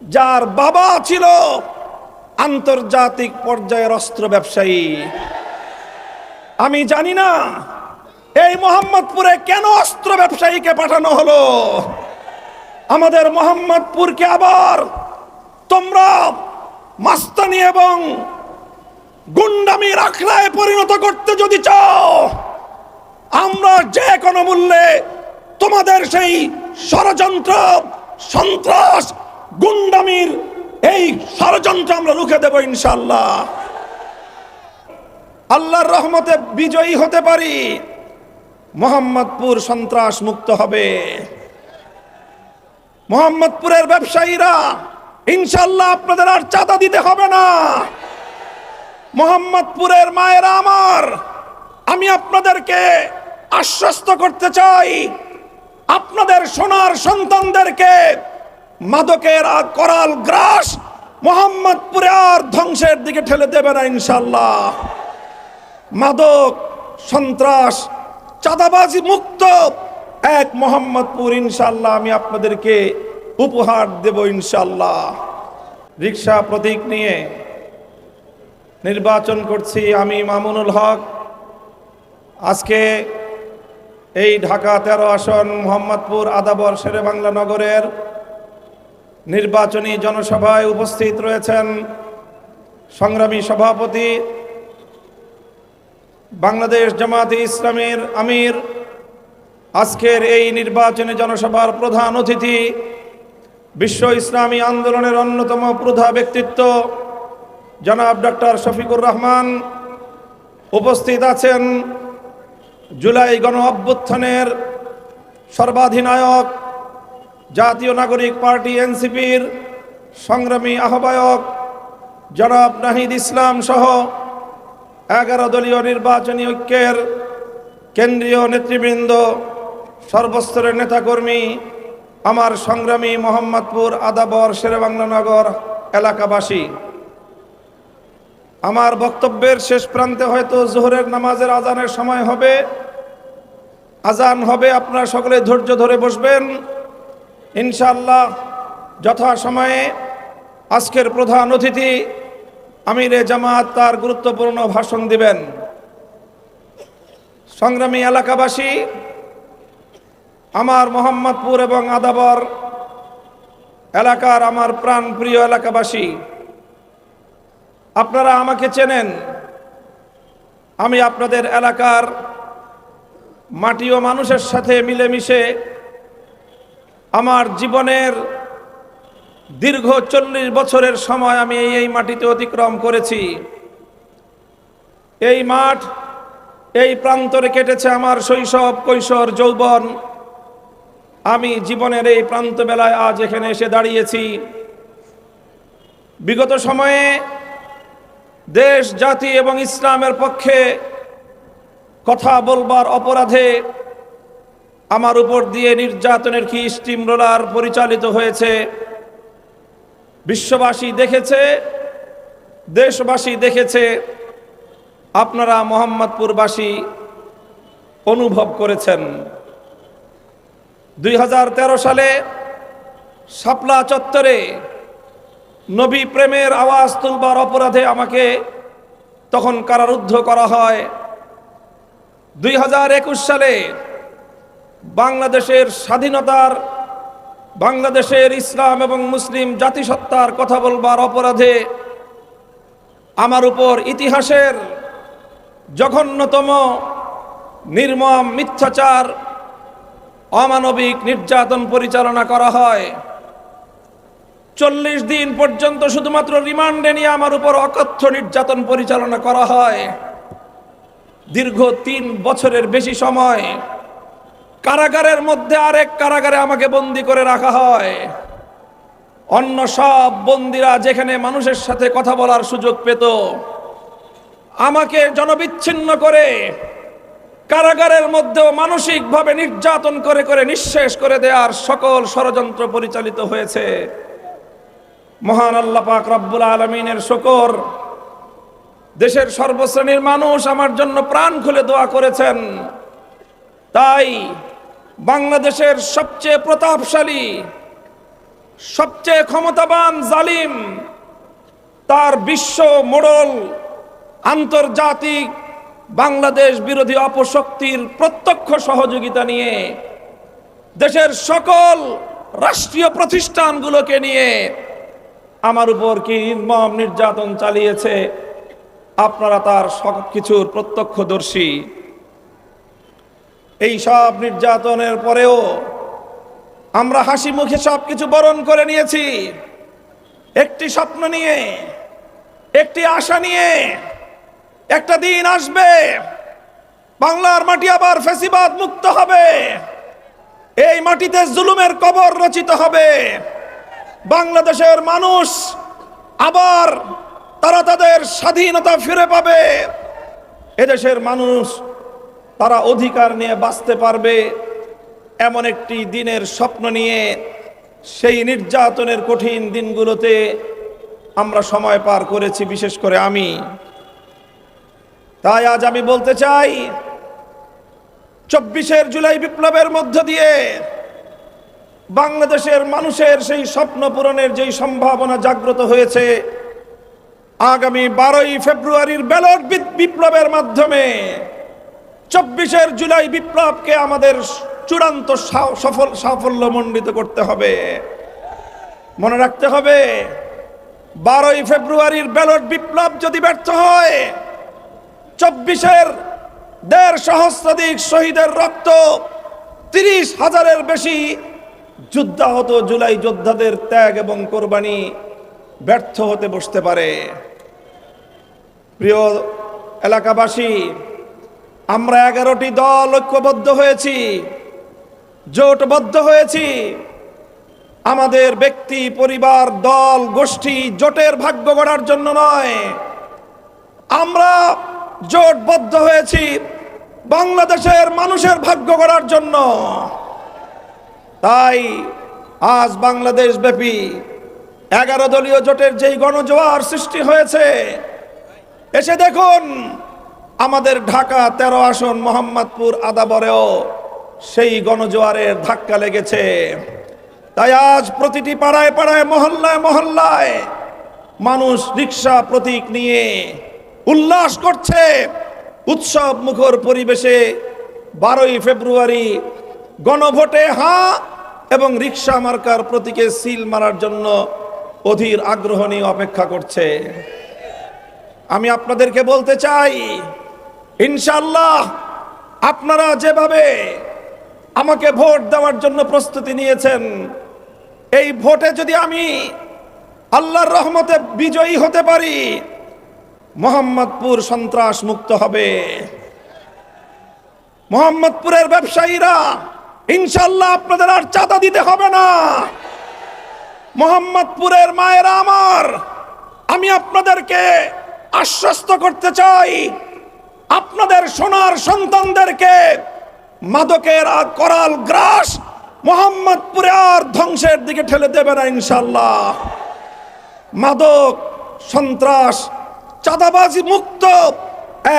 যার বাবা ছিল আন্তর্জাতিক পর্যায়ের অস্ত্র ব্যবসায়ী। আমি জানি না এই মোহাম্মদপুরে কেন অস্ত্র ব্যবসায়ীকে পাঠানো হলো। আমাদের মোহাম্মদপুরকে আবার তোমরা মাস্তানি এবং গুন্ডামির আখড়ায় পরিণত করতে যদি চাও, আমরা যে কোনো মূল্যে তোমাদের সেই ষড়যন্ত্র, সন্ত্রাস গুন্ডামির এই ষড়যন্ত্র আমরা রুখে দেব ইনশাল্লাহ আল্লাহর রহমতে বিজয়ী হতে পারি। মোহাম্মদপুর সন্ত্রাস মুক্ত হবে। মোহাম্মদপুরের ব্যবসায়ীরা ইনশাল্লাহ আপনাদের আর চাঁদা দিতে হবে না। মোহাম্মদপুরের মায়েরা আমার, আমি আপনাদেরকে আশ্বস্ত করতে চাই। আপনাদের সোনার সন্তানদেরকে মাদকের করাল গ্রাস মোহাম্মদপুরে আর ধ্বংসের দিকে ঠেলে দেবে না ইনশাল্লাহ মাদক, সন্ত্রাস, চাঁদাবাজি মুক্ত এক মোহাম্মদপুর ইনশাল্লাহ আমি আপনাদেরকে উপহার দেব ইনশাল্লাহ রিক্সা প্রতীক নিয়ে নির্বাচন করছি আমি মামুনুল হক। আজকে এই ঢাকা তেরো আসন মোহাম্মদপুর আদাবর শেরে বাংলা নগরের নির্বাচনী জনসভায় উপস্থিত রয়েছেন সংগ্রামী সভাপতি বাংলাদেশ জামাতে ইসলামের আমির। আজকের এই নির্বাচনী জনসভার প্রধান অতিথি বিশ্ব ইসলামী আন্দোলনের অন্যতম প্রধা ব্যক্তিত্ব জনাব ডক্টর শফিকুর রহমান। উপস্থিত আছেন জুলাই গণ অভ্যুত্থানের সর্বাধিনায়ক জাতীয় নাগরিক পার্টি এনসিপির সংগ্রামী আহ্বায়ক জনাব নাহিদ ইসলাম সহ এগারো দলীয় নির্বাচনী ঐক্যের কেন্দ্রীয় নেতৃবৃন্দ, সর্বস্তরের নেতাকর্মী, আমার সংগ্রামী মোহাম্মদপুর আদাবর শেরেবাংলানগর এলাকাবাসী। আমার বক্তব্যের শেষ প্রান্তে হয়তো জোহরের নামাজের আজানের সময় হবে। আজান হবে, আপনারা সকলে ধৈর্য ধরে বসবেন। ইনশাআল্লাহ যথা সময়ে আজকের প্রধান অতিথি আমিরে জামাত তার গুরুত্বপূর্ণ ভাষণ দিবেন। সংগ্রামী এলাকাবাসী, আমার মোহাম্মদপুর এবং আদাবর এলাকার আমার প্রাণ প্রিয় এলাকাবাসী, আপনারা আমাকে চেনেন। আমি আপনাদের এলাকার মাটি ও মানুষের সাথে মিলেমিশে আমার জীবনের দীর্ঘ চল্লিশ বছরের সময় আমি এই এই মাটিতে অতিক্রম করেছি। এই মাঠ, এই প্রান্তরে কেটেছে আমার শৈশব, কৈশোর, যৌবন। আমি জীবনের এই প্রান্ত বেলায় আজ এখানে এসে দাঁড়িয়েছি। বিগত সময়ে দেশ, জাতি এবং ইসলামের পক্ষে কথা বলবার অপরাধে আমার উপর দিয়ে নির্যাতনের কি স্টিম রোলার পরিচালিত হয়েছে? বিশ্ববাসী দেখেছে, দেশবাসী দেখেছে, আপনারা মোহাম্মদপুরবাসী অনুভব করেছেন। দুই হাজার তেরো সালে শাপলা চত্বরে নবী প্রেমের আওয়াজ তুলবার অপরাধে আমাকে তখন কারারুদ্ধ করা হয়। দুই হাজার একুশ সালে বাংলাদেশের স্বাধীনতার, বাংলাদেশের ইসলাম এবং মুসলিম জাতিসত্তার কথা বলবার অপরাধে আমার উপর ইতিহাসের জঘন্যতম নির্মম মিথ্যাচার, অমানবিক নির্যাতন পরিচালনা করা হয়। চল্লিশ দিন পর্যন্ত শুধুমাত্র রিমান্ডে নিয়ে আমার উপর অকথ্য নির্যাতন পরিচালনা করা হয়। দীর্ঘ তিন বছরের বেশি সময় কারাগারের মধ্যে আরেক কারাগারে আমাকে বন্দি করে রাখা হয়। অন্য সব বন্দিরা যেখানে মানুষের সাথে কথা বলার সুযোগ পেত, আমাকে জনবিচ্ছিন্ন করে কারাগারের মধ্যেও মানসিকভাবে নির্যাতন করে করে নিঃশেষ করে দেওয়ার সকল ষড়যন্ত্র পরিচালিত হয়েছে। মহান আল্লাহ পাক রব্বুল আলমিনের শকর, দেশের সর্বশ্রেণীর মানুষ আমার জন্য প্রাণ খুলে দোয়া করেছেন। তাই বাংলাদেশের সবচেয়ে প্রতাপশালী, সবচেয়ে ক্ষমতাবান জালিম, তার বিশ্ব মোড়ল আন্তর্জাতিক বাংলাদেশ বিরোধী অপশক্তির প্রত্যক্ষ সহযোগিতা নিয়ে দেশের সকল রাষ্ট্রীয় প্রতিষ্ঠানগুলোকে নিয়ে আমার উপর কি নির্মম নির্যাতন চালিয়েছে? আপনারা তার সব কিছুর প্রত্যক্ষদর্শী। এই সব নির্যাতনের পরেও আমরা হাসি মুখে সব কিছু বরণ করে নিয়েছি। একটি স্বপ্ন নিয়ে, একটি আশা নিয়ে একটা দিন আসবে। বাংলার মাটি আবার ফেসিবাদ মুক্ত হবে। এই মাটিতে জুলুমের কবর রচিত হবে। বাংলাদেশের মানুষ আবার তারা তাদের স্বাধীনতা ফিরে পাবে। এদেশের মানুষ তারা অধিকার নিয়ে বাঁচতে পারবে এমন একটি দিনের স্বপ্ন নিয়ে সেই নির্যাতনের কঠিন দিনগুলোতে আমরা সময় পার করেছি, বিশেষ করে আমি। তাই আজ আমি বলতে চাই, চব্বিশের জুলাই বিপ্লবের মধ্য দিয়ে বাংলাদেশের মানুষের সেই স্বপ্ন পূরণের যেই সম্ভাবনা জাগ্রত হয়েছে, আগামী বারোই ফেব্রুয়ারির ব্যালট বিপ্লবের মাধ্যমে চব্বিশের জুলাই বিপ্লবকে আমাদের চূড়ান্ত সফল, সাফল্য মণ্ডিত করতে হবে। মনে রাখতে হবে, বারোই ফেব্রুয়ারির ব্যালট বিপ্লব যদি ব্যর্থ হয়, চব্বিশের দেড় সহস্রাধিক শহীদের রক্ত তিরিশ হাজারের বেশি যুদ্ধাহত জুলাই যোদ্ধাদের ত্যাগ এবং কোরবানি ব্যর্থ হতে বসতে পারে। প্রিয় এলাকাবাসী আমরা এগারোটি দল ঐক্যবদ্ধ হয়েছি, জোটবদ্ধ হয়েছি। আমাদের ব্যক্তি, পরিবার, দল, গোষ্ঠী জোটের ভাগ্য গড়ার জন্য নয়। আমরা জোটবদ্ধ হয়েছি বাংলাদেশের মানুষের ভাগ্য গড়ার জন্য। তাই আজ বাংলাদেশ ব্যাপী এগারো দলীয় জোটের যেই গণজোয়ার সৃষ্টি হয়েছে, এসে দেখুন আমাদের ঢাকা তেরো আসন মোহাম্মদপুর আদাবরেও সেই গণজোয়ারের ধাক্কা লেগেছে। তাই আজ প্রতিটি পাড়ায় পাড়ায়, মহল্লায় মহল্লায় মানুষ রিক্সা প্রতীক নিয়ে উল্লাস করছে। উৎসব মুখর পরিবেশে বারোই ফেব্রুয়ারি গণভোটে হা এবং রিক্সা মার্কার প্রতীকে সিল মারার জন্য অধীর আগ্রহ নিয়ে অপেক্ষা করছে। আমি আপনাদেরকে বলতে চাই ইনশাল্লাহ আপনারা যেভাবে আমাকে ভোট দেওয়ার জন্য প্রস্তুতি নিয়েছেন, এই ভোটে যদি আমি আল্লাহর রহমতে বিজয়ী হতে পারি, মোহাম্মদপুর সন্ত্রাস মুক্ত হবে। মোহাম্মদপুরের ব্যবসায়ীরা ইনশাল্লাহ আপনাদের আর চাঁদা দিতে হবে না। মোহাম্মদপুরের মায়েরা আমার, আমি আপনাদেরকে আশ্বস্ত করতে চাই। আপনাদের সোনার সন্তানদেরকে মাদকের করাল গ্রাস মোহাম্মদপুরে আর ধ্বংসের দিকে ঠেলে দেবে না ইনশাল্লাহ মাদক, সন্ত্রাস, চাঁদাবাজি মুক্ত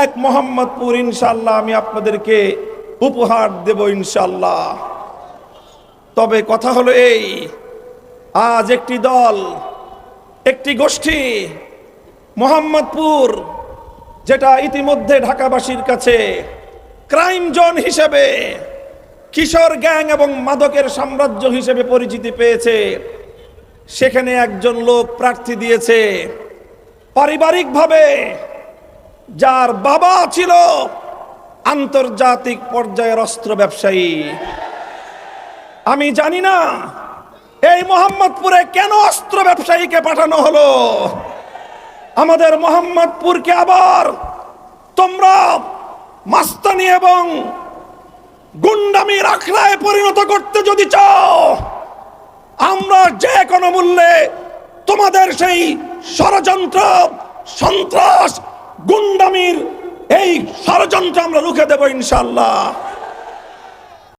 এক মোহাম্মদপুর ইনশাল্লাহ আমি আপনাদেরকে উপহার দেব ইনশাল্লাহ তবে কথা হলো এই, আজ একটি দল, একটি গোষ্ঠী মোহাম্মদপুর যেটা ইতিমধ্যে ঢাকাবাসীর কাছে ক্রাইম জোন হিসেবে, কিশোর গ্যাং এবং মাদকের সাম্রাজ্য হিসেবে পরিচিতি পেয়েছে। সেখানে একজন লোক প্রার্থী দিয়েছে, পারিবারিকভাবে যার বাবা ছিল আন্তর্জাতিক পর্যায়ের অস্ত্র ব্যবসায়ী। আমি জানি না এই মোহাম্মদপুরে কেন অস্ত্র ব্যবসায়ীকে পাঠানো হলো। আমাদের মোহাম্মদপুরকে আবার তোমরা মাস্তানি এবং গুন্ডামি আখড়ায় পরিণত করতে যদি চাও, আমরা যে কোনো মূল্যে তোমাদের সেই ষড়যন্ত্র, সন্ত্রাস, গুন্ডামির এই ষড়যন্ত্র আমরা রুখে দেব ইনশাল্লাহ